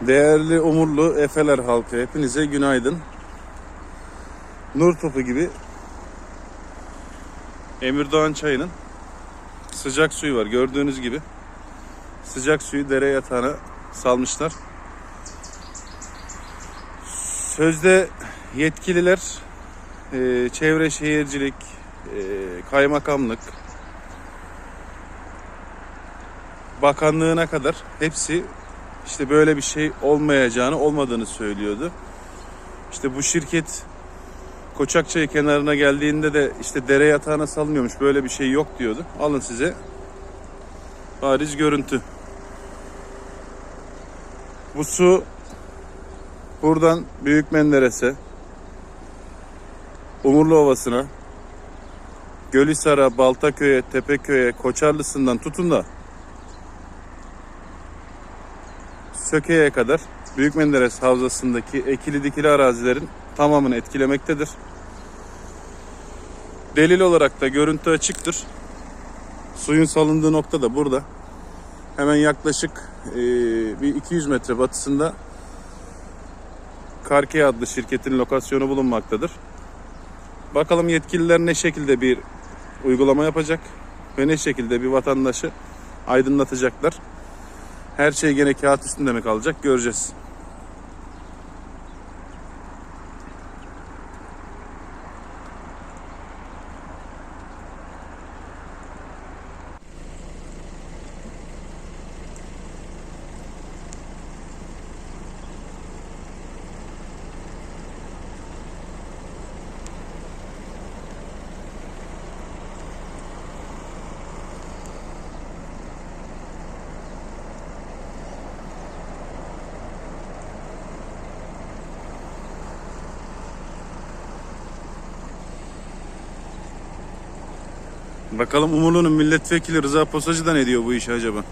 Değerli Umurlu Efeler halkı hepinize günaydın. Nur topu gibi Emirdoğan çayının sıcak suyu var gördüğünüz gibi. Sıcak suyu dere yatağına salmışlar. Sözde yetkililer e, çevre şehircilik, e, kaymakamlık, bakanlığına kadar hepsi işte böyle bir şey olmayacağını, olmadığını söylüyordu. İşte bu şirket Koçakçay kenarına geldiğinde de işte dere yatağına salınıyormuş. Böyle bir şey yok diyordu. Alın size bariz görüntü. Bu su buradan Büyük Menderes'e, Umurlu Ovası'na, Gölhisar'a, Baltaköy'e, Tepeköy'e, Koçarlısı'ndan tutun da Söke'ye kadar Büyük Menderes Havzası'ndaki ekili dikili arazilerin tamamını etkilemektedir. Delil olarak da görüntü açıktır. Suyun salındığı nokta da burada. Hemen yaklaşık eee, bir 200 metre batısında Karke adlı şirketin lokasyonu bulunmaktadır. Bakalım yetkililer ne şekilde bir uygulama yapacak ve ne şekilde bir vatandaşı aydınlatacaklar. Her şey gene kağıt üstünde mi kalacak göreceğiz. Bakalım Umurlu'nun milletvekili Rıza Posacı da ne diyor bu işe acaba?